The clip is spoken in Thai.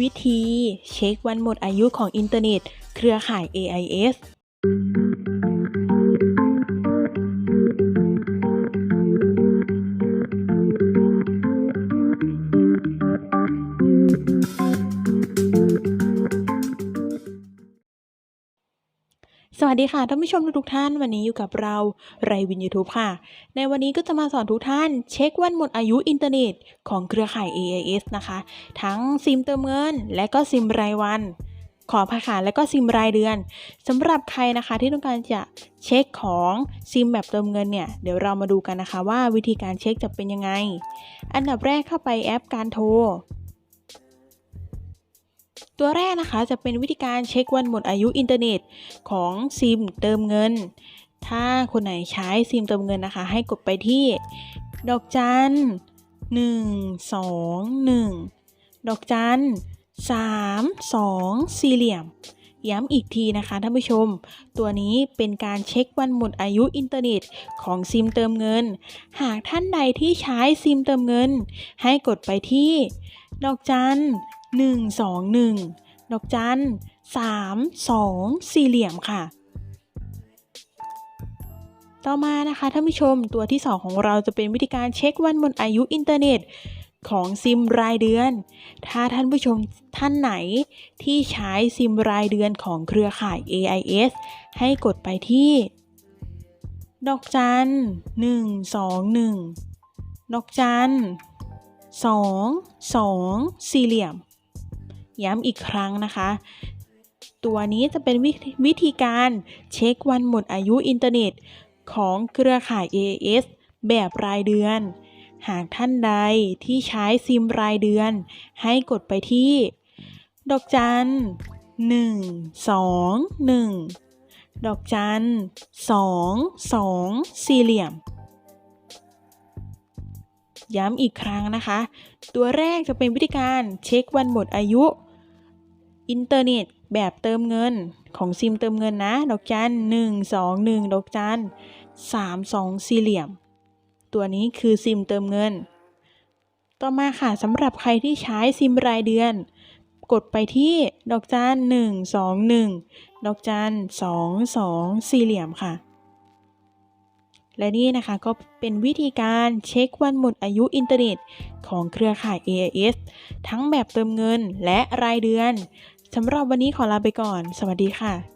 วิธี เช็ควันหมดอายุของอินเทอร์เน็ต เครือข่าย AIS สวัสดีค่ะท่านผู้ชมทุกท่านวันนี้อยู่กับเราไรวิน YouTube ค่ะ ในวันนี้ก็จะมาสอนทุกท่าน เช็ควันหมดอายุอินเทอร์เน็ตของเครือข่าย AIS นะคะ ทั้งซิมเติมเงิน และก็ซิมรายวัน ขอพาค่ะและก็ซิมรายเดือนสำหรับใครนะคะที่ต้องการจะเช็คของซิมแบบเติมเงินเนี่ยเดี๋ยวเรามาดูกันนะคะว่าวิธีการเช็คจะเป็นยังไง อันดับแรกเข้าไปแอปการโทร ตัวแรกนะคะจะเป็นวิธีการเช็ควันหมดอายุอินเทอร์เน็ตของซิมเติมเงิน ถ้าคนไหนใช้ซิมเติมเงินนะคะ ให้กดไปที่ ดอกจัน1 2 1ดอกจัน3 2สี่เหลี่ยม ย้ำอีกทีนะคะท่านผู้ชม ตัวนี้เป็นการเช็ควันหมดอายุอินเทอร์เน็ตของซิมเติมเงิน หากท่านใดที่ใช้ซิมเติมเงิน ให้กดไปที่ ดอกจัน 1 2 1 ดอกจัน3 2สี่เหลี่ยมค่ะ ต่อมานะคะท่านผู้ชมตัวที่ 2 ของเราจะเป็นวิธีการเช็ควันหมดอายุอินเทอร์เน็ตของซิมรายเดือน ถ้าท่านผู้ชมท่านไหนที่ใช้ซิมรายเดือนของเครือข่าย AIS ให้กดไปที่ ดอกจัน1 2 1ดอกจัน2 2สี่เหลี่ยม ย้ำอีกครั้งนะคะ ตัวนี้จะเป็นวิวิธีการเช็ควันหมดอายุอินเทอร์เน็ต ของเครือข่าย AIS แบบรายเดือน หากท่านใดที่ใช้ซิมรายเดือน ให้กดไปที่ ดอกจัน 1 2 1 ดอกจัน 2 2 สี่เหลี่ยม ย้ำอีกครั้งนะคะ ตัวแรกจะเป็นวิธีการเช็ควันหมดอายุ อินเทอร์เน็ตแบบเติมเงินของซิมเติมเงินนะ ดอกจัน1 2 1ดอกจัน3 2สี่เหลี่ยม ตัวนี้คือซิมเติมเงิน ต่อมาค่ะสำหรับใครที่ใช้ซิมรายเดือน กดไปที่ดอกจัน1 2 1ดอกจัน2 2สี่เหลี่ยมค่ะ และนี่นะคะก็เป็นวิธีการเช็ควันหมดอายุอินเทอร์เน็ตของเครือข่าย AIS ทั้งแบบเติมเงินและรายเดือน สำหรับวันนี้ขอลาไปก่อน สวัสดีค่ะ